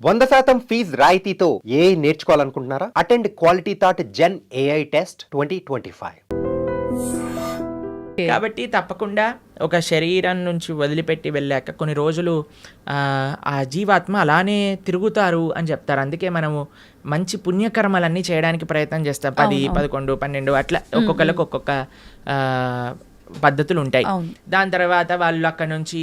వంద శాతం ఫీజ్ రాయితీతో ఏ నేర్చుకోవాలనుకుంటున్నారా? Attend quality thought gen AI test twenty twenty five. కాబట్టి తప్పకుండా ఒక శరీరం నుంచి వదిలిపెట్టి వెళ్ళాక కొన్ని రోజులు ఆ, ఆ జీవాత్మ అలానే తిరుగుతారు అని చెప్తారు. అందుకే మనము మంచి పుణ్యకర్మలన్నీ చేయడానికి ప్రయత్నం చేస్తాం. పది పదకొండు పన్నెండు అట్లా ఒక్కొక్కరికి ఒక్కొక్క ఆ, పద్ధతులు ఉంటాయి. దాని తర్వాత వాళ్ళు అక్కడ నుంచి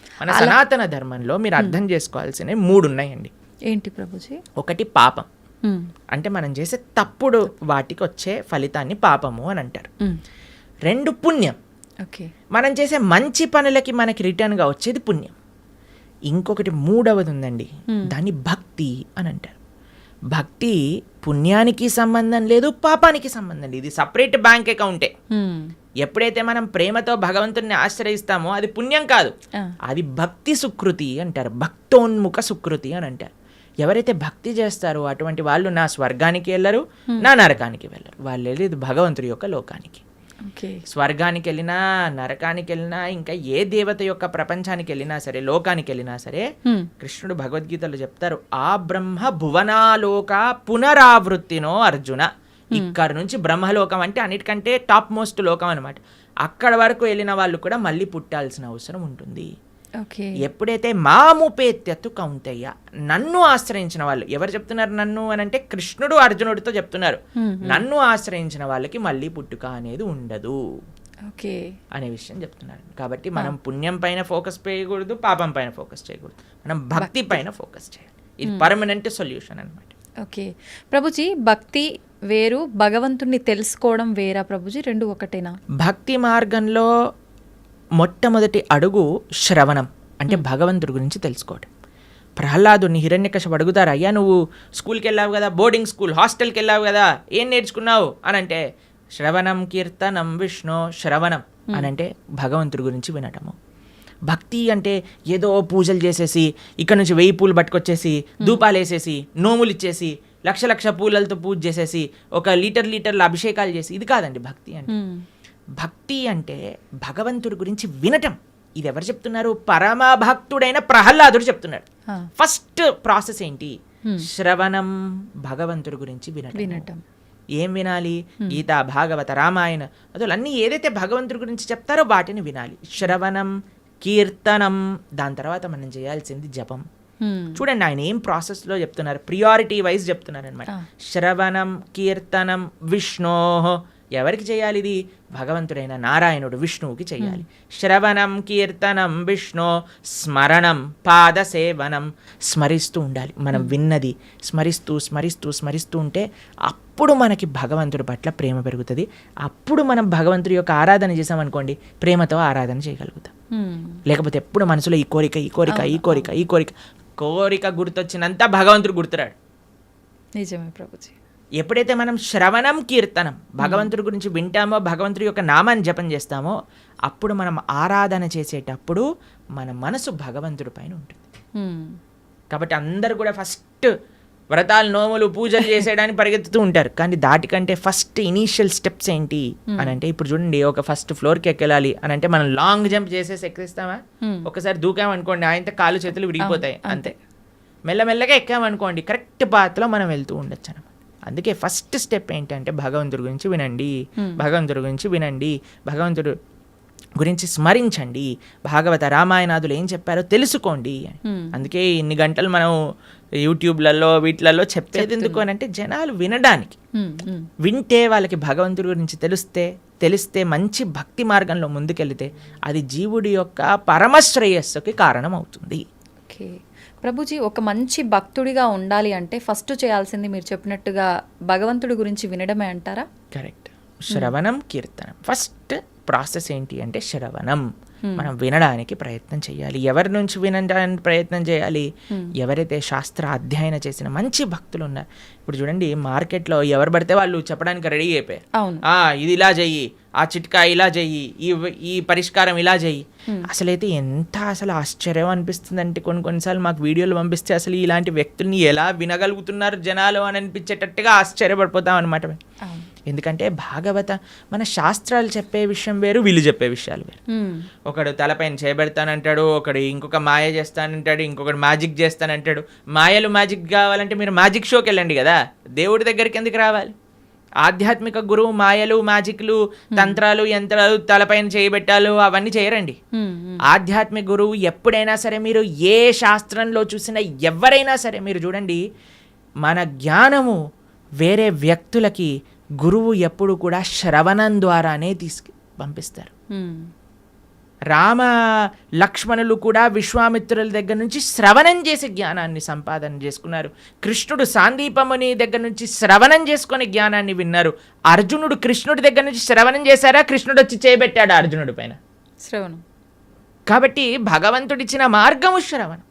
మన సనాతన ధర్మంలో మీరు అర్థం చేసుకోవాల్సినవి మూడు ఉన్నాయండి ఏంటి ప్రభుజీ? ఒకటి పాపం. మ్మ్. అంటే మనం చేసే తప్పుడు వాటికి వచ్చే ఫలితాన్ని పాపము అని అంటారు. మ్మ్. రెండు పుణ్యం. ఓకే. మనం చేసే మంచి పనులకి మనకి రిటర్న్గా వచ్చేది పుణ్యం. ఇంకొకటి మూడవది ఉందండి. దాన్ని భక్తి అని అంటారు. భక్తి పుణ్యానికి సంబంధం లేదు పాపానికి సంబంధం లేదు. ఇది సపరేట్ బ్యాంక్ అకౌంటే. ఎప్పుడైతే మనం ప్రేమతో భగవంతుడిని ఆశ్రయిస్తామో అది పుణ్యం కాదు. అది భక్తి సుకృతి అంటారు. భక్తోన్ముఖ సుకృతి అని అంటారు. ఎవరైతే భక్తి చేస్తారో అటువంటి వాళ్ళు నా స్వర్గానికి వెళ్ళరు నా నరకానికి వెళ్ళరు. వాళ్ళు వెళ్ళేది భగవంతుడి యొక్క లోకానికి. స్వర్గానికి వెళ్ళినా నరకానికి వెళ్ళినా ఇంకా ఏ దేవత యొక్క ప్రపంచానికి వెళ్ళినా సరే లోకానికి వెళ్ళినా సరే. కృష్ణుడు భగవద్గీతలో చెప్తారు ఆ బ్రహ్మ భువనాలోక పునరావృత్తినో అర్జున. ఇక్కడ నుంచి బ్రహ్మలోకం అంటే అన్నిటికంటే టాప్ మోస్ట్ లోకం అనమాట అక్కడ వరకు వెళ్ళిన వాళ్ళు కూడా మళ్ళీ పుట్టాల్సిన అవసరం ఉంటుంది. ఎప్పుడైతే మాముపేత్యత్తు కౌంతయ్య నన్ను ఆశ్రయించిన వాళ్ళు ఎవరు చెప్తున్నారు నన్ను అని అంటే కృష్ణుడు అర్జునుడితో చెప్తున్నారు. నన్ను ఆశ్రయించిన వాళ్ళకి మళ్ళీ పుట్టుక అనేది ఉండదు. ఓకే. అనే విషయం చెప్తున్నారు. కాబట్టి మనం పుణ్యం పైన ఫోకస్ చేయకూడదు పాపం పైన ఫోకస్ చేయకూడదు. మనం భక్తి పైన ఫోకస్ చేయాలి. ఇది పర్మనెంట్ సొల్యూషన్ అన్నమాట. ఓకే. ప్రభుజీ భక్తి వేరు భగవంతుణ్ణి తెలుసుకోవడం వేరా ప్రభుజీ? రెండు ఒకటేనా? భక్తి మార్గంలో మొట్టమొదటి అడుగు శ్రవణం అంటే భగవంతుడి గురించి తెలుసుకోవడం. ప్రహ్లాదుని హిరణ్యకశపు అడుగుతారు అయ్యా నువ్వు స్కూల్కి వెళ్ళావు కదా బోర్డింగ్ స్కూల్ హాస్టల్కి వెళ్ళావు కదా ఏం నేర్చుకున్నావు? అని అంటే శ్రవణం కీర్తనం విష్ణు శ్రవణం అని అంటే భగవంతుడి గురించి వినటము. భక్తి అంటే ఏదో పూజలు చేసేసి ఇక్కడ నుంచి వెయ్యి పూలు పట్టుకొచ్చేసి ధూపాలు వేసేసి నోములు ఇచ్చేసి లక్ష లక్ష పూలలతో పూజ చేసేసి ఒక లీటర్ లీటర్ల అభిషేకాలు చేసి ఇది కాదండి భక్తి అంటే. భక్తి అంటే భగవంతుడి గురించి వినటం. ఇది ఎవరు చెప్తున్నారు? పరమ భక్తుడైన ప్రహ్లాదుడు చెప్తున్నాడు. ఫస్ట్ ప్రాసెస్ ఏంటి? శ్రవణం భగవంతుడి గురించి వినటం వినటం. ఏం వినాలి? గీత భాగవత రామాయణ అసలు అన్ని ఏదైతే భగవంతుడి గురించి చెప్తారో వాటిని వినాలి. శ్రవణం కీర్తనం దాని తర్వాత మనం చేయాల్సింది జపం. చూడండి ఆయన ఏం ప్రాసెస్లో చెప్తున్నారు? ప్రియారిటీ వైజ్ చెప్తున్నారు అనమాట. శ్రవణం కీర్తనం విష్ణో ఎవరికి చేయాలి ఇది? భగవంతుడైన నారాయణుడు విష్ణువుకి చేయాలి. శ్రవణం కీర్తనం విష్ణు స్మరణం పాదసేవనం స్మరిస్తూ ఉండాలి. మనం విన్నది స్మరిస్తూ స్మరిస్తూ స్మరిస్తూ ఉంటే అప్పుడు మనకి భగవంతుడి పట్ల ప్రేమ పెరుగుతుంది. అప్పుడు మనం భగవంతుడి యొక్క ఆరాధన చేసామనుకోండి ప్రేమతో ఆరాధన చేయగలుగుతాం. లేకపోతే ఎప్పుడు మనసులో ఈ కోరిక ఈ కోరిక ఈ కోరిక ఈ కోరిక కోరిక గుర్తొచ్చినంత భగవంతుడు గుర్తురాడు. నిజమే ప్రభుజీ. ఎప్పుడైతే మనం శ్రవణం కీర్తనం భగవంతుడి గురించి వింటామో భగవంతుడి యొక్క నామాన్ని జపం చేస్తామో అప్పుడు మనం ఆరాధన చేసేటప్పుడు మన మనసు భగవంతుడి పైన ఉంటుంది. కాబట్టి అందరు కూడా ఫస్ట్ వ్రతాలు నోములు పూజలు చేసేయడానికి పరిగెత్తుతూ ఉంటారు. కానీ దాటికంటే ఫస్ట్ ఇనీషియల్ స్టెప్స్ ఏంటి అని అంటే ఇప్పుడు చూడండి ఒక ఫస్ట్ ఫ్లోర్కి ఎక్కెళ్ళాలి అని అంటే మనం లాంగ్ జంప్ చేసేసి ఎక్కిస్తామా? ఒకసారి దూకామనుకోండి ఆయనతో కాలు చేతులు విరిగిపోతాయి అంతే. మెల్లమెల్లగా ఎక్కామనుకోండి కరెక్ట్ పాత్లో మనం వెళ్తూ ఉండొచ్చు అనమాట అందుకే ఫస్ట్ స్టెప్ ఏంటంటే భగవంతుడి గురించి వినండి. భగవంతుడి గురించి వినండి. భగవంతుడు గురించి స్మరించండి. భాగవత రామాయణాదులు ఏం చెప్పారో తెలుసుకోండి. అని. అందుకే ఇన్ని గంటలు మనం యూట్యూబ్లలో వీటిలలో చెప్పేది ఎందుకు అని అంటే జనాలు వినడానికి. మ్మ్. వింటే వాళ్ళకి భగవంతుడి గురించి తెలిస్తే తెలిస్తే మంచి భక్తి మార్గంలో ముందుకెళ్తే అది జీవుడి యొక్క పరమశ్రేయస్సుకి కారణం అవుతుంది ఓకే. ప్రభుజీ ఒక మంచి భక్తుడిగా ఉండాలి అంటే ఫస్ట్ చేయాల్సింది మీరు చెప్పినట్టుగా భగవంతుడి గురించి వినడమే అంటారా? కరెక్ట్ శ్రవణం కీర్తనం. ఫస్ట్ ప్రాసెస్ ఏంటి అంటే శ్రవణం. మనం వినడానికి ప్రయత్నం చేయాలి. ఎవరి నుంచి వినడానికి ప్రయత్నం చేయాలి? ఎవరైతే శాస్త్ర అధ్యయన చేసిన మంచి భక్తులు ఉన్నారు ఇప్పుడు చూడండి మార్కెట్లో ఎవరు పడితే వాళ్ళు చెప్పడానికి రెడీ అయిపోయారు. ఇది ఇలా చెయ్యి ఆ చిట్కా ఇలా చెయ్యి ఈ ఈ పరిష్కారం ఇలా చెయ్యి. అసలైతే ఎంత అసలు ఆశ్చర్యం అనిపిస్తుంది అంటే కొన్ని కొన్నిసార్లు మాకు వీడియోలు పంపిస్తే అసలు ఇలాంటి వ్యక్తుల్ని ఎలా వినగలుగుతున్నారు జనాలు అని అనిపించేటట్టుగా ఆశ్చర్యపడిపోతాం అనమాట ఎందుకంటే భాగవత మన శాస్త్రాలు చెప్పే విషయం వేరు వీళ్ళు చెప్పే విషయాలు వేరు. ఒకడు తలపైన చేయబెడతానంటాడు ఒకడు ఇంకొక మాయ చేస్తానంటాడు ఇంకొకడు మ్యాజిక్ చేస్తానంటాడు. మాయలు మ్యాజిక్ కావాలంటే మీరు మ్యాజిక్ షోకి వెళ్ళండి కదా. దేవుడి దగ్గరికి ఎందుకు రావాలి? ఆధ్యాత్మిక గురువు మాయలు మ్యాజిక్లు తంత్రాలు యంత్రాలు తలపైన చేయబెట్టాలు అవన్నీ చేయరండి. ఆధ్యాత్మిక గురువు ఎప్పుడైనా సరే మీరు ఏ శాస్త్రంలో చూసినా ఎవరైనా సరే మీరు చూడండి మన జ్ఞానము వేరే వ్యక్తులకి గురువు ఎప్పుడు కూడా శ్రవణం ద్వారానే తీసుకు పంపిస్తారు. రామ లక్ష్మణులు కూడా విశ్వామిత్రుల దగ్గర నుంచి శ్రవణం చేసి జ్ఞానాన్ని సంపాదన చేసుకున్నారు. కృష్ణుడు సాందీపముని దగ్గర నుంచి శ్రవణం చేసుకొని జ్ఞానాన్ని విన్నారు. అర్జునుడు కృష్ణుడి దగ్గర నుంచి శ్రవణం చేశారా? కృష్ణుడు వచ్చి చేయబెట్టాడు అర్జునుడి పైన? శ్రవణం. కాబట్టి భగవంతుడిచ్చిన మార్గము శ్రవణం.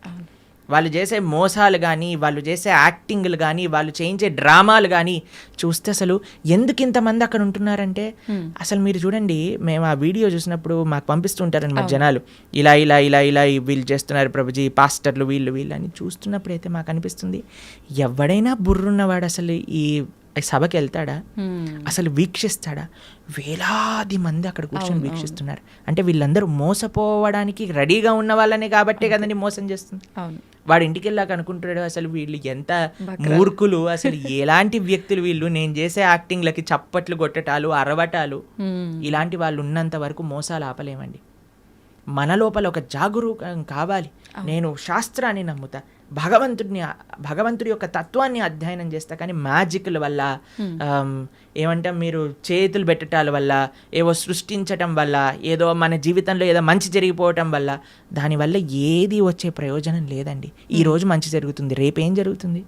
వాళ్ళు చేసే మోసాలు కానీ వాళ్ళు చేసే యాక్టింగ్లు కానీ వాళ్ళు చేయించే డ్రామాలు కానీ చూస్తే అసలు ఎందుకు ఇంతమంది అక్కడ ఉంటున్నారంటే అసలు మీరు చూడండి మేము ఆ వీడియో చూసినప్పుడు మాకు పంపిస్తుంటారనమాట జనాలు. ఇలా ఇలా ఇలా ఇలా వీళ్ళు చేస్తున్నారు ప్రభుజీ పాస్టర్లు వీళ్ళు వీళ్ళు అని చూస్తున్నప్పుడు అయితే మాకు అనిపిస్తుంది ఎవడైనా బుర్రున్నవాడు అసలు ఈ సభకి వెళ్తాడా. అసలు వీక్షిస్తాడా? వేలాది మంది అక్కడ కూర్చొని వీక్షిస్తున్నారు. అంటే వీళ్ళందరూ మోసపోవడానికి రెడీగా ఉన్న వాళ్ళనే కాబట్టే కదండి మోసం చేస్తుంది. అవును. వాడు ఇంటికి వెళ్ళాక అనుకుంటాడు అసలు వీళ్ళు ఎంత మూర్ఖులు అసలు ఎలాంటి వ్యక్తులు వీళ్ళు? నేను చేసే యాక్టింగ్లకి చప్పట్లు కొట్టటాలు అరవటాలు. ఇలాంటి వాళ్ళు ఉన్నంత వరకు మోసాలు ఆపలేమండి. మన లోపల ఒక జాగరూకం కావాలి. నేను శాస్త్రాన్ని నమ్ముతా. భగవంతుడిని భగవంతుడి యొక్క తత్వాన్ని అధ్యయనం చేస్తా. కానీ మ్యాజిక్ల వల్ల ఏమంటాం మీరు చేతులు పెట్టటాల వల్ల ఏవో సృష్టించటం వల్ల ఏదో మన జీవితంలో ఏదో మంచి జరిగిపోవటం వల్ల దానివల్ల ఏది వచ్చే ప్రయోజనం లేదండి. ఈ రోజు మంచి జరుగుతుంది. రేపేం జరుగుతుంది.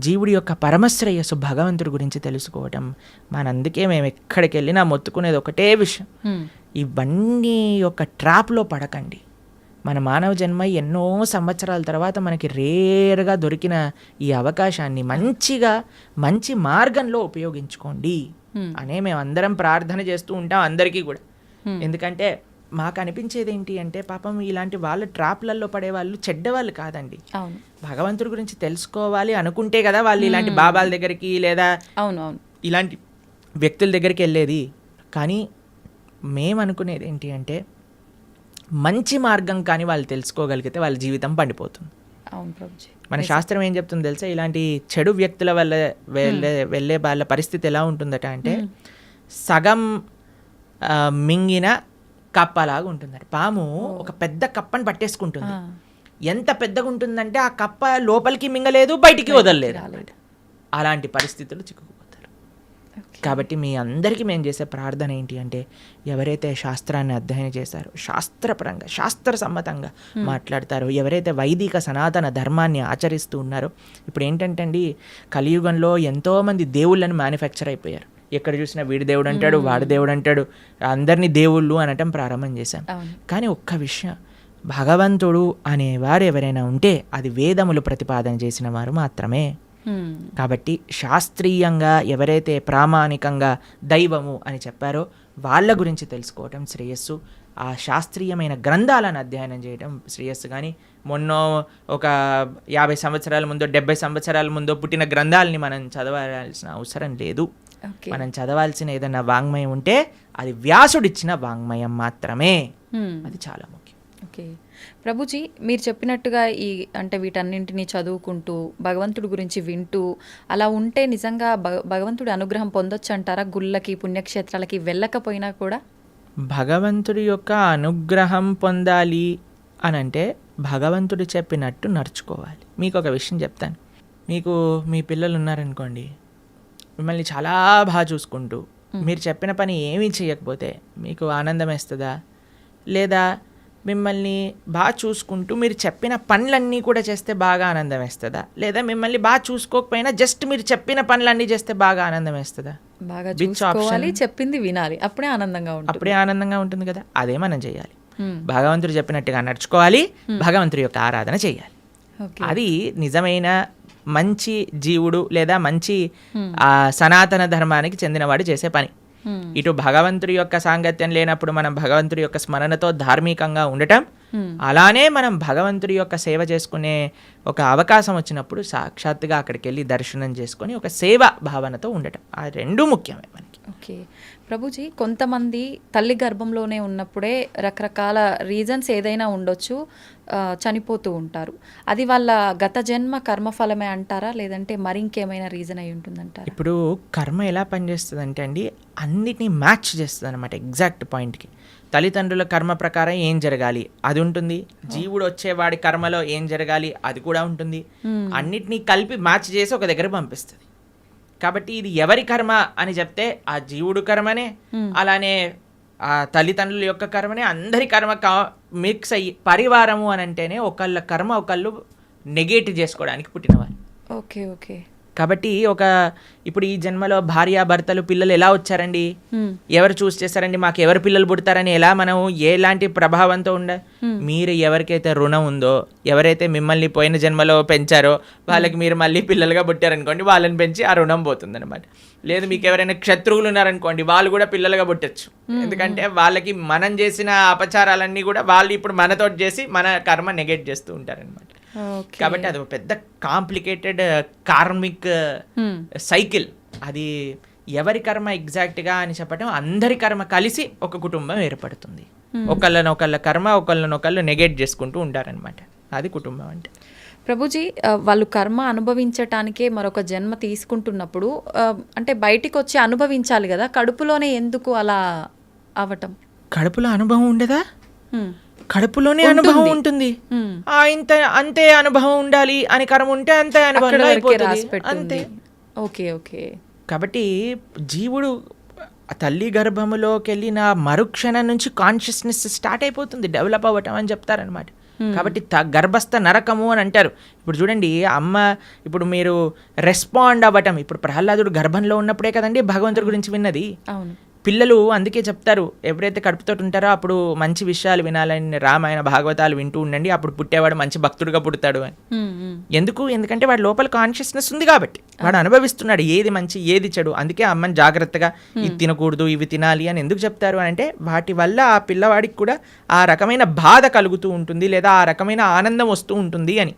జీవుడి యొక్క పరమశ్రేయస్సు భగవంతుడి గురించి తెలుసుకోవటం. మనందుకే మేము ఎక్కడికి వెళ్ళినా మొత్తుకునేది ఒకటే విషయం. ఇవన్నీ యొక్క ట్రాప్లో పడకండి. మన మానవ జన్మ ఎన్నో సంవత్సరాల తర్వాత మనకి రేర్గా దొరికిన ఈ అవకాశాన్ని మంచిగా మంచి మార్గంలో ఉపయోగించుకోండి. అనే మేము అందరం ప్రార్థన చేస్తూ ఉంటాం అందరికీ కూడా. ఎందుకంటే మాకు అనిపించేది ఏంటి అంటే పాపం ఇలాంటి వాళ్ళ ట్రాప్లలో పడే వాళ్ళు చెడ్డవాళ్ళు కాదండి. అవును. భగవంతుడి గురించి తెలుసుకోవాలి అనుకుంటే కదా వాళ్ళు ఇలాంటి బాబాల దగ్గరికి లేదా అవును అవును. ఇలాంటి వ్యక్తుల దగ్గరికి వెళ్ళేది. కానీ మేము అనుకునేది ఏంటి అంటే మంచి మార్గం కానీ వాళ్ళు తెలుసుకోగలిగితే వాళ్ళ జీవితం పండిపోతుంది. మన శాస్త్రం ఏం చెప్తుంది తెలుసా? ఇలాంటి చెడు వ్యక్తుల వల్ల వెళ్ళే వెళ్ళే వాళ్ళ పరిస్థితి ఎలా ఉంటుందట అంటే సగం మింగిన కప్పలాగా ఉంటుందట. పాము ఒక పెద్ద కప్పని పట్టేసుకుంటుంది. ఎంత పెద్దగా ఉంటుందంటే ఆ కప్ప లోపలికి మింగలేదు బయటికి వదలలేదు. అలాంటి పరిస్థితులు చిక్కుకుపోతారు కాబట్టి మీ అందరికీ మేము చేసే ప్రార్థన ఏంటి అంటే ఎవరైతే శాస్త్రాన్ని అధ్యయనం చేశారో శాస్త్రపరంగా శాస్త్ర సమ్మతంగా మాట్లాడతారో ఎవరైతే వైదిక సనాతన ధర్మాన్ని ఆచరిస్తూ ఉన్నారో ఇప్పుడు ఏంటంటే అండి కలియుగంలో ఎంతోమంది దేవుళ్ళని మ్యానుఫ్యాక్చర్ అయిపోయారు. ఎక్కడ చూసినా వీడి దేవుడు అంటాడు వాడి దేవుడు అంటాడు అందరినీ దేవుళ్ళు అనటం ప్రారంభం చేశాం. కానీ ఒక్క విషయం భగవంతుడు అనేవారు ఎవరైనా ఉంటే అది వేదములు ప్రతిపాదన చేసిన వారు మాత్రమే. కాబట్టి శాస్త్రీయంగా ఎవరైతే ప్రామాణికంగా దైవము అని చెప్పారో వాళ్ళ గురించి తెలుసుకోవటం శ్రేయస్సు. ఆ శాస్త్రీయమైన గ్రంథాలను అధ్యయనం చేయడం శ్రేయస్సు. కానీ మొన్న ఒక యాభై సంవత్సరాల ముందో డెబ్బై సంవత్సరాల ముందో పుట్టిన గ్రంథాలని మనం చదవాల్సిన అవసరం లేదు. మనం చదవాల్సిన ఏదైనా వాంగ్మయం ఉంటే అది వ్యాసుడిచ్చిన వాంగ్మయం మాత్రమే. మ్మ్. అది చాలా ముఖ్యం. ఓకే. ప్రభుజీ మీరు చెప్పినట్టుగా ఈ అంటే వీటన్నింటినీ చదువుకుంటూ భగవంతుడి గురించి వింటూ అలా ఉంటే నిజంగా భగ- భగవంతుడి అనుగ్రహం పొందొచ్చు అంటారా గుళ్ళకి పుణ్యక్షేత్రాలకి వెళ్ళకపోయినా కూడా? భగవంతుడి యొక్క అనుగ్రహం పొందాలి అని అంటే భగవంతుడు చెప్పినట్టు నడుచుకోవాలి. మీకు ఒక విషయం చెప్తాను. మీకు మీ పిల్లలు ఉన్నారనుకోండి మిమ్మల్ని చాలా బాగా చూసుకుంటూ మీరు చెప్పిన పని ఏమీ చేయకపోతే మీకు ఆనందం వేస్తుందా? లేదా మిమ్మల్ని బాగా చూసుకుంటూ మీరు చెప్పిన పనులన్నీ కూడా చేస్తే బాగా ఆనందం వేస్తుందా? లేదా మిమ్మల్ని బాగా చూసుకోకపోయినా జస్ట్ మీరు చెప్పిన పనులన్నీ చేస్తే బాగా ఆనందం వేస్తుందా? బాగా చూసుకోవాలి? చెప్పింది వినాలి. అప్పుడే ఆనందంగా ఉంటుంది. అప్పుడే ఆనందంగా ఉంటుంది కదా. అదే మనం చేయాలి. భగవంతుడు చెప్పినట్టుగా నడుచుకోవాలి భగవంతుడి యొక్క ఆరాధన చేయాలి. అది నిజమైన మంచి జీవుడు లేదా మంచి సనాతన ధర్మానికి చెందినవాడు చేసే పని. ఇటు భగవంతుడి యొక్క సాంగత్యం లేనప్పుడు మనం భగవంతుడి యొక్క స్మరణతో ధార్మికంగా ఉండటం. Hmm. అలానే మనం భగవంతుడి యొక్క సేవ చేసుకునే ఒక అవకాశం వచ్చినప్పుడు సాక్షాత్తుగా అక్కడికి వెళ్ళి దర్శనం చేసుకొని ఒక సేవ భావనతో ఉండటం. ఆ రెండు ముఖ్యమే మనకి. ఓకే ప్రభుజీ కొంతమంది తల్లి గర్భంలోనే ఉన్నప్పుడే రకరకాల రీజన్స్ ఏదైనా ఉండొచ్చు చనిపోతూ ఉంటారు. అది వాళ్ళ గత జన్మ కర్మఫలమే అంటారా? లేదంటే మరి ఇంకేమైనా రీజన్ అయి ఉంటుందంటారా? ఇప్పుడు కర్మ ఎలా పనిచేస్తుంది అంటే అండి అన్నిటినీ మ్యాచ్ చేస్తుంది అనమాట ఎగ్జాక్ట్ పాయింట్కి. తల్లిదండ్రుల కర్మ ప్రకారం ఏం జరగాలి? అది ఉంటుంది. జీవుడు వచ్చేవాడి కర్మలో ఏం జరగాలి? అది కూడా ఉంటుంది. అన్నిటినీ కలిపి మ్యాచ్ చేసి ఒక దగ్గర పంపిస్తుంది. కాబట్టి ఇది ఎవరి కర్మ అని చెప్తే ఆ జీవుడు కర్మనే అలానే ఆ తల్లిదండ్రుల యొక్క కర్మనే అందరి కర్మ కా మిక్స్ అయ్యి పరివారము అని అంటేనే ఒకళ్ళ కర్మ ఒకళ్ళు నెగేట్ చేసుకోవడానికి పుట్టినవారు. Okay okay. కాబట్టి ఒక ఇప్పుడు ఈ జన్మలో భార్య భర్తలు పిల్లలు ఎలా వచ్చారండి. ఎవరు చూస్ చేస్తారండి మాకు ఎవరు పిల్లలు పుడతారని ఎలా మనం ఎలాంటి ప్రభావంతో ఉండ? మీరు ఎవరికైతే రుణం ఉందో ఎవరైతే మిమ్మల్ని పోయిన జన్మలో పెంచారో వాళ్ళకి మీరు మళ్ళీ పిల్లలుగా పుట్టారనుకోండి వాళ్ళని పెంచి ఆ రుణం పోతుందన్నమాట. లేదు మీకు ఎవరైనా క్షత్రువులు ఉన్నారనుకోండి వాళ్ళు కూడా పిల్లలుగా పుట్టచ్చు. ఎందుకంటే వాళ్ళకి మనం చేసిన అపచారాలన్నీ కూడా వాళ్ళు ఇప్పుడు మనతో చేసి మన కర్మ నెగెట్ చేస్తూ ఉంటారనమాట కాబట్టి అది ఒక పెద్ద కాంప్లికేటెడ్ కార్మిక్ Hmm. సైకిల్. అది ఎవరి కర్మ ఎగ్జాక్ట్గా అని చెప్పటం అందరి కర్మ కలిసి ఒక కుటుంబం ఏర్పడుతుంది. ఒకళ్ళని ఒకళ్ళ కర్మ ఒకళ్ళని ఒకళ్ళు నెగెట్ చేసుకుంటూ ఉంటారనమాట అది కుటుంబం అంటే. ప్రభుజీ ఆ, వాళ్ళు కర్మ అనుభవించటానికే మరొక జన్మ తీసుకుంటున్నప్పుడు అంటే బయటికి వచ్చి అనుభవించాలి కదా కడుపులోనే ఎందుకు అలా అవటం? కడుపులో అనుభవం ఉండదా? హ్మ్. కడుపులోనే అనుభవం ఉంటుంది. ఇంత అంతే అనుభవం ఉండాలి అని కర్మ ఉంటే అంతే అనుభవం అయిపోతుంది. అంతే. Okay okay. కాబట్టి జీవుడు తల్లి గర్భములోకి వెళ్ళిన మరుక్షణం నుంచి కాన్షియస్నెస్ స్టార్ట్ అయిపోతుంది డెవలప్ అవ్వటం అని చెప్తారనమాట కాబట్టి త గర్భస్థ నరకము అని అంటారు. ఇప్పుడు చూడండి అమ్మ ఇప్పుడు మీరు రెస్పాండ్ అవ్వటం ఇప్పుడు ప్రహ్లాదుడు గర్భంలో ఉన్నప్పుడే కదండి భగవంతుడి గురించి విన్నది. అవును. పిల్లలు అందుకే చెప్తారు ఎవరైతే కడుపుతో ఉంటారో అప్పుడు మంచి విషయాలు వినాలని రామాయణ భాగవతాలు వింటూ ఉండండి అప్పుడు పుట్టేవాడు మంచి భక్తుడుగా పుడతాడు అని. ఎందుకు? ఎందుకంటే వాడి లోపల కాన్షియస్నెస్ ఉంది కాబట్టి. వాడు అనుభవిస్తున్నాడు ఏది మంచి ఏది చెడు. అందుకే అమ్మని జాగ్రత్తగా ఇది తినకూడదు ఇవి తినాలి అని ఎందుకు చెప్తారు అని అంటే వాటి వల్ల ఆ పిల్లవాడికి కూడా ఆ రకమైన బాధ కలుగుతూ ఉంటుంది లేదా ఆ రకమైన ఆనందం వస్తూ ఉంటుంది అని.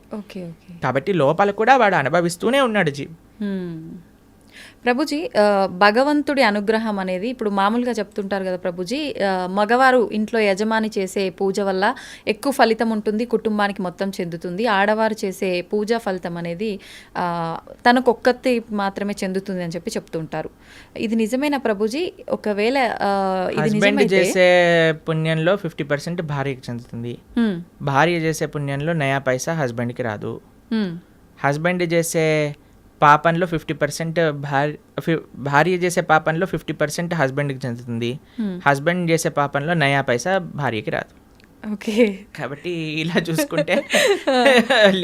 కాబట్టి లోపల కూడా వాడు అనుభవిస్తూనే ఉన్నాడు జీవి. ప్రభుజీ భగవంతుడి అనుగ్రహం అనేది ఇప్పుడు మామూలుగా చెప్తుంటారు కదా ప్రభుజీ మగవారు ఇంట్లో యజమాని చేసే పూజ వల్ల ఎక్కువ ఫలితం ఉంటుంది కుటుంబానికి మొత్తం చెందుతుంది. ఆడవారు చేసే పూజా ఫలితం అనేది ఆ, తనకొక్కతి మాత్రమే చెందుతుంది అని చెప్పి చెప్తుంటారు. ఇది నిజమేనా ప్రభుజీ? ఒకవేళ ఇది నిజమైతే చేసే పుణ్యంలో ఫిఫ్టీ పర్సెంట్ భార్యకి చెందుతుంది. భార్య చేసే పుణ్యంలో నయా పైసా హస్బెండ్కి రాదు. హస్బెండ్ చేసే పాపంలో ఫిఫ్టీ పర్సెంట్ భార్య భార్య చేసే పాపంలో ఫిఫ్టీ పర్సెంట్ హస్బెండ్కి చెందుతుంది. హస్బెండ్ చేసే పాపంలో నయా పైసా భార్యకి రాదు. ఓకే. కాబట్టి ఇలా చూసుకుంటే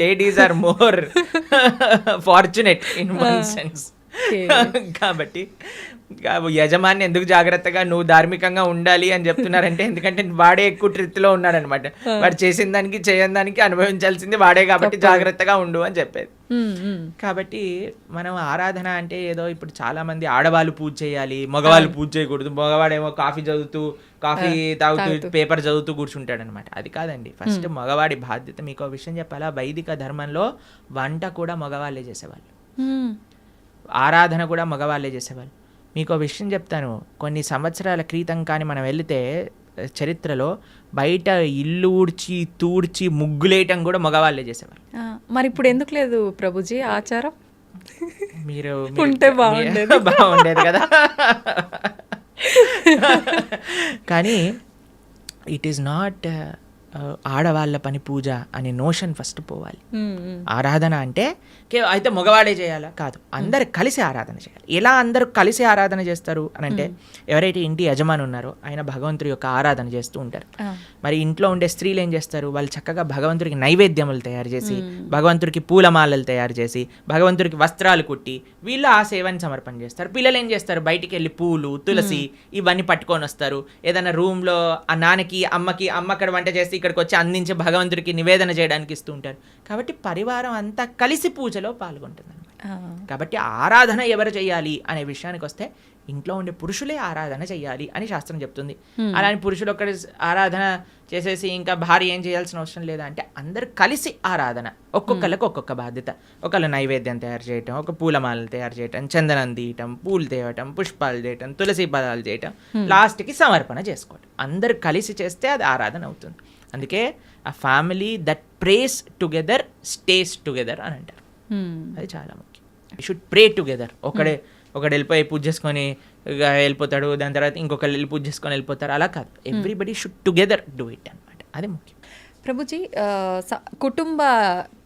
ladies are more fortunate in one sense. కాబట్టి యజమాని ఎందుకు జాగ్రత్తగా నువ్వు ధార్మికంగా ఉండాలి అని చెప్తున్నారంటే ఎందుకంటే వాడే ఎక్కువ ట్రిత్లో ఉన్నాడనమాట. వాడు చేసిన దానికి చేయని దానికి అనుభవించాల్సింది వాడే కాబట్టి జాగ్రత్తగా ఉండు అని చెప్పేది. కాబట్టి మనం ఆరాధన అంటే ఏదో ఇప్పుడు చాలా మంది ఆడవాళ్ళు పూజ చేయాలి మగవాళ్ళు పూజ చేయకూడదు మగవాడేమో కాఫీ చదువుతూ కాఫీ తాగుతూ పేపర్ చదువుతూ కూర్చుంటాడు అనమాట అది కాదండి. ఫస్ట్ మగవాడి బాధ్యత. మీకు విషయం చెప్పాలా? వైదిక ధర్మంలో వంట కూడా మగవాళ్ళే చేసేవాళ్ళు. ఆరాధన కూడా మగవాళ్ళే చేసేవాళ్ళు. మీకు విషయం చెప్తాను. కొన్ని సంవత్సరాల క్రితం కానీ మనం వెళితే చరిత్రలో బయట ఇల్లు ఊడ్చి తూడ్చి ముగ్గులేయటం కూడా మగవాళ్ళే చేసేవాళ్ళు ఆ, మరి ఇప్పుడు ఎందుకు లేదు ప్రభుజీ ఆచారం? మీరు ఉంటే బాగుండేది. బాగుండేది కదా. కానీ ఇట్ ఈస్ నాట్ ఆడవాళ్ళ పని పూజ అనే నోషన్ ఫస్ట్ పోవాలి. ఆరాధన అంటే అయితే మగవాడే చేయాలా? కాదు అందరు కలిసి ఆరాధన చేయాలి. ఎలా అందరూ కలిసి ఆరాధన చేస్తారు అని అంటే ఎవరైతే ఇంటి యజమాని ఉన్నారో ఆయన భగవంతుడి యొక్క ఆరాధన చేస్తూ ఉంటారు. మరి ఇంట్లో ఉండే స్త్రీలు ఏం చేస్తారు? వాళ్ళు చక్కగా భగవంతుడికి నైవేద్యములు తయారు చేసి భగవంతుడికి పూలమాలలు తయారు చేసి భగవంతుడికి వస్త్రాలు కుట్టి వీళ్ళు ఆ సేవని సమర్పణ చేస్తారు. పిల్లలు ఏం చేస్తారు? బయటికి వెళ్ళి పూలు తులసి ఇవన్నీ పట్టుకొని వస్తారు. ఏదైనా రూమ్లో ఆ నాన్నకి అమ్మకి అమ్మ అక్కడ వంట చేసి ఇక్కడికి వచ్చి అందించి భగవంతుడికి నివేదన చేయడానికి ఇస్తూ ఉంటారు. కాబట్టి పరివారం అంతా కలిసి పూజలో పాల్గొంటుంది. కాబట్టి ఆరాధన ఎవరు చేయాలి అనే విషయానికి వస్తే ఇంట్లో ఉండే పురుషులే ఆరాధన చేయాలి అని శాస్త్రం చెప్తుంది. అలానే పురుషులు ఒక్కడి ఆరాధన చేసేసి ఇంకా భార్య ఏం చేయాల్సిన అవసరం లేదా అంటే అందరు కలిసి ఆరాధన. ఒక్కొక్కరికి ఒక్కొక్క బాధ్యత. ఒకళ్ళు నైవేద్యం తయారు చేయటం ఒక పూలమాలలు తయారు చేయటం చందనం తీయటం పూలు తేవటం పుష్పాలు చేయటం తులసి పదాలు చేయటం లాస్ట్కి సమర్పణ చేసుకోవటం. అందరు కలిసి చేస్తే అది ఆరాధన అవుతుంది. అందుకే ఆ family that prays together stays together అని అంటారు. మ్మ్. అది చాలా ముఖ్యం. షుడ్ ప్రే టుగెదర్ ఒకడే ఒకడు వెళ్ళిపోయి పూజ చేసుకొని వెళ్ళిపోతాడు దాని తర్వాత ఇంకొకరు వెళ్ళి పూజ చేసుకొని వెళ్ళిపోతారు. అలా కాదు. Everybody should together do it అనమాట అది ముఖ్యం. ప్రభుజీ కుటుంబ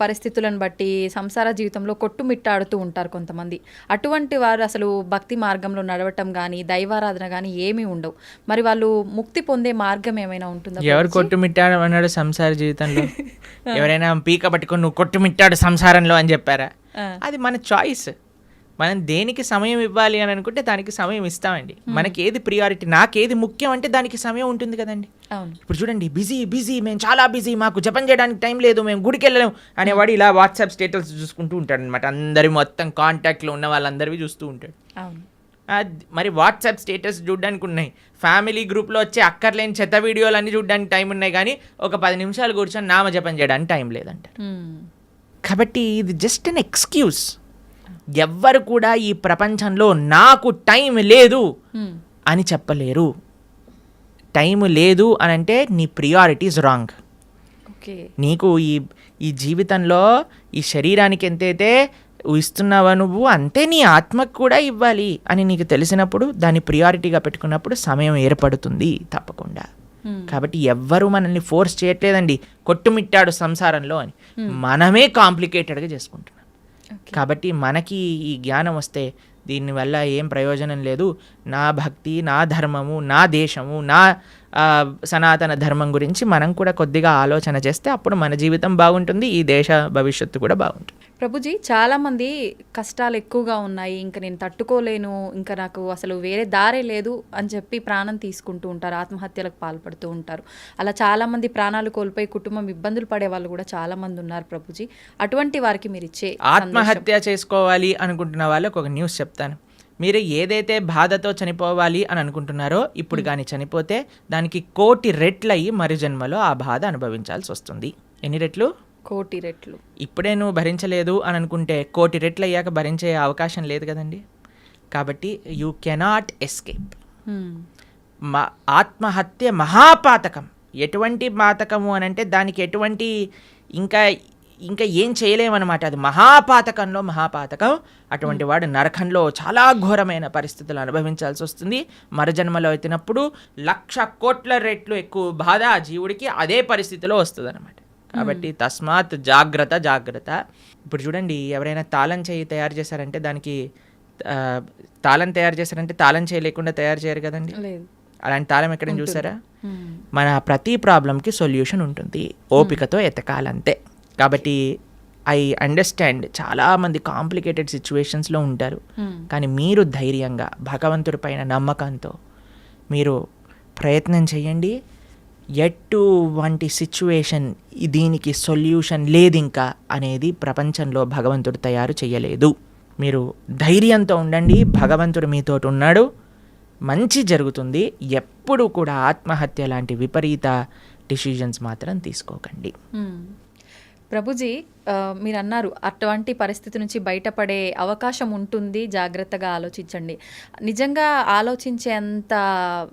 పరిస్థితులను బట్టి సంసార జీవితంలో కొట్టుమిట్టాడుతూ ఉంటారు కొంతమంది. అటువంటి వారు అసలు భక్తి మార్గంలో నడవటం కానీ దైవారాధన కానీ ఏమీ ఉండవు. మరి వాళ్ళు ముక్తి పొందే మార్గం ఏమైనా ఉంటుందా ఎవరు కొట్టుమిట్టాడు అన్నాడు సంసార జీవితంలో? ఎవరైనా పీక పట్టుకొని నువ్వు కొట్టుమిట్టాడు సంసారంలో అని చెప్పారా. అది మన చాయిస్. మనం దేనికి సమయం ఇవ్వాలి అని అనుకుంటే దానికి సమయం ఇస్తామండి. మనకి ఏది ప్రియారిటీ నాకేది ముఖ్యం అంటే దానికి సమయం ఉంటుంది కదండి. ఇప్పుడు చూడండి బిజీ బిజీ మేము చాలా బిజీ మాకు జపం చేయడానికి టైం లేదు మేము గుడికి వెళ్ళలేం అనేవాడు ఇలా వాట్సాప్ స్టేటస్ చూసుకుంటూ ఉంటాడు అనమాట అందరి మొత్తం కాంటాక్ట్లో ఉన్న వాళ్ళందరివి చూస్తూ ఉంటాడు. మరి వాట్సాప్ స్టేటస్ చూడడానికి ఉన్నాయి. ఫ్యామిలీ గ్రూప్లో వచ్చే అక్కర్లేని చెత్త వీడియోలు అన్ని చూడడానికి టైం ఉన్నాయి కానీ ఒక పది నిమిషాలు కూర్చొని నామ జపం చేయడానికి టైం లేదంటారు మ్మ్. కాబట్టి ఇది జస్ట్ అన్ ఎక్స్క్యూజ్ ఎవ్వరు కూడా ఈ ప్రపంచంలో నాకు టైం లేదు మ్మ్. అని చెప్పలేరు. టైం లేదు అని అంటే నీ ప్రియారిటీస్ రాంగ్ ఓకే నీకు ఈ ఈ జీవితంలో ఈ శరీరానికి ఎంతైతే ఇస్తున్నావా నువ్వు అంతే నీ ఆత్మకు కూడా ఇవ్వాలి అని నీకు తెలిసినప్పుడు దాన్ని ప్రియారిటీగా పెట్టుకున్నప్పుడు సమయం ఏర్పడుతుంది తప్పకుండా. మ్మ్. కాబట్టి ఎవ్వరూ మనల్ని ఫోర్స్ చేయట్లేదండి. కొట్టుమిట్టాడు సంసారంలో అని. మనమే కాంప్లికేటెడ్గా చేసుకుంటున్నాం. కాబట్టి మనకి ఈ జ్ఞానం వస్తే దీనివల్ల ఏం ప్రయోజనం లేదు. నా భక్తి నా ధర్మము నా దేశము నా సనాతన ధర్మం గురించి మనం కూడా కొద్దిగా ఆలోచన చేస్తే అప్పుడు మన జీవితం బాగుంటుంది ఈ దేశ భవిష్యత్తు కూడా బాగుంటుంది. ప్రభుజీ చాలా మంది కష్టాలు ఎక్కువగా ఉన్నాయి ఇంకా నేను తట్టుకోలేను ఇంకా నాకు అసలు వేరే దారే లేదు అని చెప్పి ప్రాణం తీసుకుంటూ ఉంటారు ఆత్మహత్యలకు పాల్పడుతూ ఉంటారు. అలా చాలా మంది ప్రాణాలు కోల్పోయి కుటుంబం ఇబ్బందులు పడే వాళ్ళు కూడా చాలా మంది ఉన్నారు ప్రభుజీ. అటువంటి వారికి మీరు ఇచ్చే ఆత్మహత్య చేసుకోవాలి అనుకుంటున్న వాళ్ళకి ఒక న్యూస్ చెప్తాను. మీరు ఏదైతే బాధతో చనిపోవాలి అని అనుకుంటున్నారో ఇప్పుడు కానీ చనిపోతే దానికి కోటి రెట్లయి మరి జన్మలో ఆ బాధ అనుభవించాల్సి వస్తుంది. ఎన్ని రెట్లు? కోటి రెట్లు. ఇప్పుడే నువ్వు భరించలేదు అని అనుకుంటే కోటి రెట్లు అయ్యాక భరించే అవకాశం లేదు కదండి. కాబట్టి యూ కెనాట్ ఎస్కేప్. మా ఆత్మహత్య మహాపాతకం. ఎటువంటి పాతకము అని అంటే దానికి ఎటువంటి ఇంకా ఇంకా ఏం చేయలేమన్నమాట. అది మహాపాతకంలో మహాపాతకం. అటువంటి వాడు నరకంలో చాలా ఘోరమైన పరిస్థితులు అనుభవించాల్సి వస్తుంది. మరజన్మలో ఎత్తినప్పుడు లక్ష కోట్ల రెట్లు ఎక్కువ బాధ ఆ జీవుడికి అదే పరిస్థితిలో వస్తుంది అనమాట కాబట్టి తస్మాత్ జాగ్రత్త జాగ్రత్త. ఇప్పుడు చూడండి ఎవరైనా తాళం చేయి తయారు చేశారంటే దానికి తాళం తయారు చేశారంటే తాళం చేయి లేకుండా తయారు చేయరు కదండి? లేదు. అలాంటి తాళం ఎక్కడైనా చూసారా. మన ప్రతి ప్రాబ్లంకి సొల్యూషన్ ఉంటుంది. ఓపికతో ఎతకాలంతే. కాబట్టి ఐ అండర్స్టాండ్ చాలామంది కాంప్లికేటెడ్ సిచ్యువేషన్స్లో ఉంటారు. హ్మ్. కానీ మీరు ధైర్యంగా భగవంతుడి పైన నమ్మకంతో మీరు ప్రయత్నం చేయండి. ఎటువంటి సిచ్యువేషన్ దీనికి సొల్యూషన్ లేదు ఇంకా అనేది ప్రపంచంలో భగవంతుడు తయారు చేయలేదు. మీరు ధైర్యంతో ఉండండి భగవంతుడు మీతోటి ఉన్నాడు మంచి జరుగుతుంది. ఎప్పుడు కూడా ఆత్మహత్య లాంటి విపరీత డిసిజన్స్ మాత్రం తీసుకోకండి. మ్మ్. ప్రభుజీ మీరు అన్నారు అటువంటి పరిస్థితి నుంచి బయటపడే అవకాశం ఉంటుంది జాగ్రత్తగా ఆలోచించండి. నిజంగా ఆలోచించేంత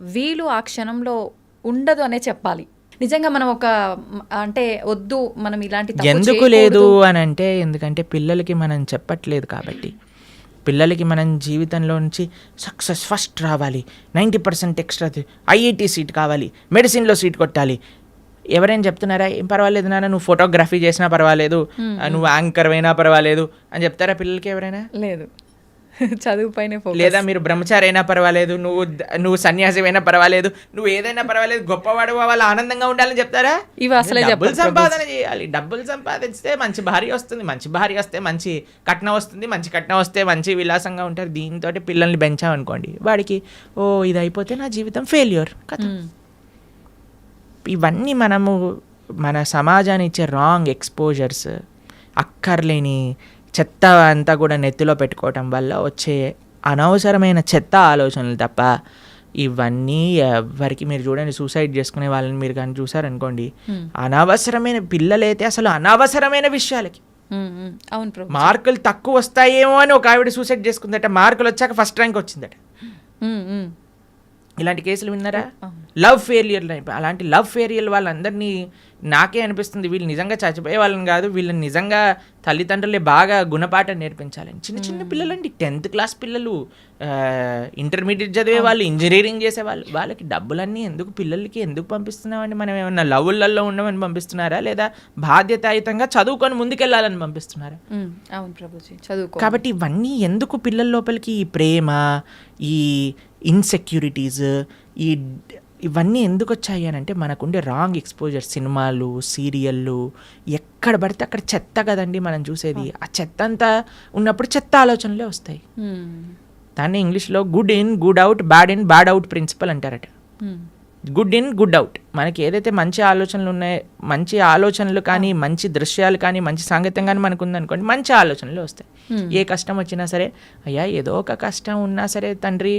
వీలు ఆ క్షణంలో ఉండదు అనే చెప్పాలి. నిజంగా మనం ఒక అంటే వద్దు మనం ఇలాంటి ఎందుకు లేదు. అని అంటే ఎందుకంటే పిల్లలకి మనం చెప్పట్లేదు కాబట్టి. పిల్లలకి మనం జీవితంలో నుంచి సక్సెస్ ఫస్ట్ రావాలి. Ninety percent extra IIT seat కావాలి. మెడిసిన్లో సీట్ కొట్టాలి. ఎవరైనా చెప్తున్నారా ఏం పర్వాలేదు నాన్న నువ్వు ఫోటోగ్రఫీ చేసినా పర్వాలేదు నువ్వు యాంకర్ అయినా పర్వాలేదు అని చెప్తారా పిల్లలకి ఎవరైనా? లేదు. చదువు పైన focus. లేదా మీరు బ్రహ్మచారి అయినా పర్వాలేదు నువ్వు నువ్వు సన్యాసి అయినా పర్వాలేదు నువ్వు ఏదైనా పర్వాలేదు గొప్పవాడు వాళ్ళు ఆనందంగా ఉండాలని చెప్తారా? ఇవి అసలే డబ్బులు సంపాదన చేయాలి. డబ్బులు సంపాదిస్తే మంచి భార్య వస్తుంది మంచి భార్య వస్తే మంచి కట్నం వస్తుంది మంచి కట్నం వస్తే మంచి విలాసంగా ఉంటారు. దీంతో పిల్లల్ని పెంచామనుకోండి వాడికి ఓ ఇది అయిపోతే నా జీవితం ఫెయిల్యూర్ మ్మ్. ఇవన్నీ మనము మన సమాజాన్ని ఇచ్చే రాంగ్ ఎక్స్పోజర్స్ అక్కర్లేని చెత్త అంతా కూడా నెత్తిలో పెట్టుకోవటం వల్ల వచ్చే అనవసరమైన చెత్త ఆలోచనలు తప్ప ఇవన్నీ ఎవరికి మీరు చూడండి సూసైడ్ చేసుకునే వాళ్ళని మీరు కానీ చూసారనుకోండి. అనవసరమైన పిల్లలైతే అసలు అనవసరమైన విషయాలకి. అవును మార్కులు తక్కువ వస్తాయేమో అని ఒక ఆవిడ సూసైడ్ చేసుకుందట మార్కులు వచ్చాక ఫస్ట్ ర్యాంక్ వచ్చిందట. ఇలాంటి కేసులు విన్నారా. లవ్ ఫెయిలియర్ అలాంటి లవ్ ఫెయిలియర్ వాళ్ళందరినీ నాకే అనిపిస్తుంది వీళ్ళు నిజంగా చచ్చిపోయే వాళ్ళని కాదు వీళ్ళని నిజంగా తల్లిదండ్రులే బాగా గుణపాఠం నేర్పించాలని. చిన్న చిన్న పిల్లలండి. టెన్త్ క్లాస్ పిల్లలు ఇంటర్మీడియట్ చదివే వాళ్ళు ఇంజనీరింగ్ చేసే వాళ్ళు వాళ్ళకి డబ్బులన్నీ ఎందుకు పిల్లలకి ఎందుకు పంపిస్తున్నామండి? మనం ఏమన్నా లవ్వులలో ఉండమని పంపిస్తున్నారా? లేదా బాధ్యతాయుతంగా చదువుకొని ముందుకెళ్ళాలని పంపిస్తున్నారా. అవును ప్రభుజీ చదువుకో కాబట్టి ఇవన్నీ ఎందుకు పిల్లల లోపలికి? ఈ ప్రేమ ఈ ఇన్సెక్యూరిటీస్ ఈ ఇవన్నీ ఎందుకు వచ్చాయి అని అంటే మనకుండే రాంగ్ ఎక్స్పోజర్ సినిమాలు సీరియళ్ళు ఎక్కడ పడితే అక్కడ చెత్త కదండి మనం చూసేది. ఆ చెత్త అంతా ఉన్నప్పుడు చెత్త ఆలోచనలే వస్తాయి. దాన్ని ఇంగ్లీష్లో good in good out bad in bad out principle అంటారట. గుడ్ ఇన్ గుడ్ అవుట్ మనకి ఏదైతే మంచి ఆలోచనలు ఉన్నాయో మంచి ఆలోచనలు కానీ మంచి దృశ్యాలు కానీ మంచి సాంగత్యం కానీ మనకు ఉందనుకోండి మంచి ఆలోచనలు వస్తాయి. ఏ కష్టం వచ్చినా సరే అయ్యా ఏదో ఒక కష్టం ఉన్నా సరే తండ్రి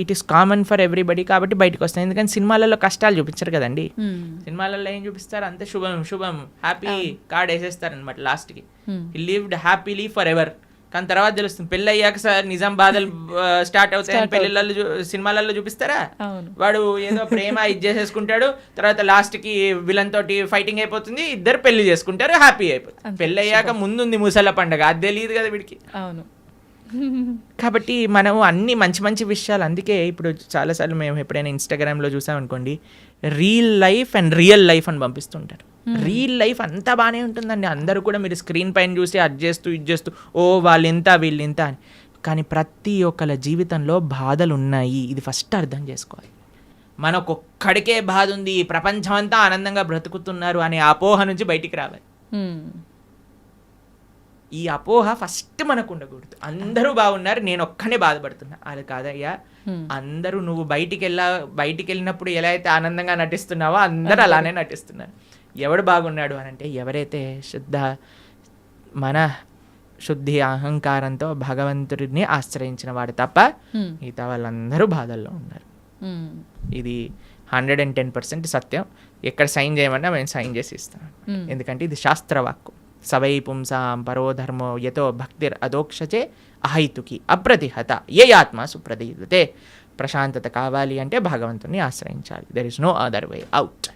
it is common for everybody కాబట్టి బయటకు వస్తాయి. ఎందుకంటే సినిమాలలో కష్టాలు చూపించరు కదండి. మ్మ్. సినిమాలలో ఏం చూపిస్తారు? అంతే శుభం శుభం హ్యాపీ కార్డ్ వేసేస్తారు అనమాట లాస్ట్కి Hmm. Lived happily forever కానీ తర్వాత తెలుస్తుంది పెళ్ళి అయ్యాక సార్ నిజాం బాధలు స్టార్ట్ అవుతాయని పెళ్ళిళ్ళలో సినిమాలలో చూపిస్తారా? వాడు ఏదో ప్రేమ ఇది చేసేసుకుంటాడు తర్వాత లాస్ట్కి విలన్ తోటి ఫైటింగ్ అయిపోతుంది ఇద్దరు పెళ్ళి చేసుకుంటారు హ్యాపీ అయిపోతుంది. పెళ్ళి అయ్యాక ముందుంది ముసల పండగ అది తెలియదు కదా వీడికి. అవును. కాబట్టి మనం అన్ని మంచి మంచి విషయాలు అందుకే ఇప్పుడు చాలాసార్లు మేము ఎప్పుడైనా ఇన్స్టాగ్రామ్లో చూసామనుకోండి reel life and real life అని పంపిస్తుంటారు. రియల్ లైఫ్ అంతా బాగానే ఉంటుందండి. అందరూ కూడా మీరు స్క్రీన్ పైన చూసి అది చేస్తూ ఇది చేస్తూ ఓ వాళ్ళు ఇంత వీళ్ళు ఇంత అని. కానీ ప్రతి ఒక్కళ్ళ జీవితంలో బాధలు ఉన్నాయి. ఇది ఫస్ట్ అర్థం చేసుకోవాలి. మనకొక్కడికే బాధ ఉంది. ఈ ప్రపంచం అంతా ఆనందంగా బ్రతుకుతున్నారు అనే అపోహ నుంచి బయటికి రావాలి. మ్మ్. ఈ అపోహ ఫస్ట్ మనకు ఉండకూడదు. అందరూ బాగున్నారు నేను ఒక్కనే బాధపడుతున్నా. అది కాదయ్యా. అందరూ నువ్వు బయటికి వెళ్ళా బయటికి వెళ్ళినప్పుడు ఎలా అయితే ఆనందంగా నటిస్తున్నావో అందరూ అలానే నటిస్తున్నారు. ఎవడు బాగున్నాడు అని అంటే ఎవరైతే శుద్ధ మన శుద్ధి అహంకారంతో భగవంతుడిని ఆశ్రయించిన వాడు తప్ప. మిగతా వాళ్ళందరూ బాధల్లో ఉన్నారు. ఇది హండ్రెడ్ అండ్ టెన్ పర్సెంట్ సత్యం. ఎక్కడ సైన్ చేయమన్నా మేము సైన్ చేసి ఇస్తాం. ఎందుకంటే ఇది శాస్త్రవాక్కు. సవై పుంసాం పరోధర్మో యతో భక్తిర్ అదోక్షచే అహైతుకి అప్రతిహత ఏ ఆత్మ సుప్రదీయతే ప్రశాంతత కావాలి అంటే భగవంతుని ఆశ్రయించాలి. There is no other way out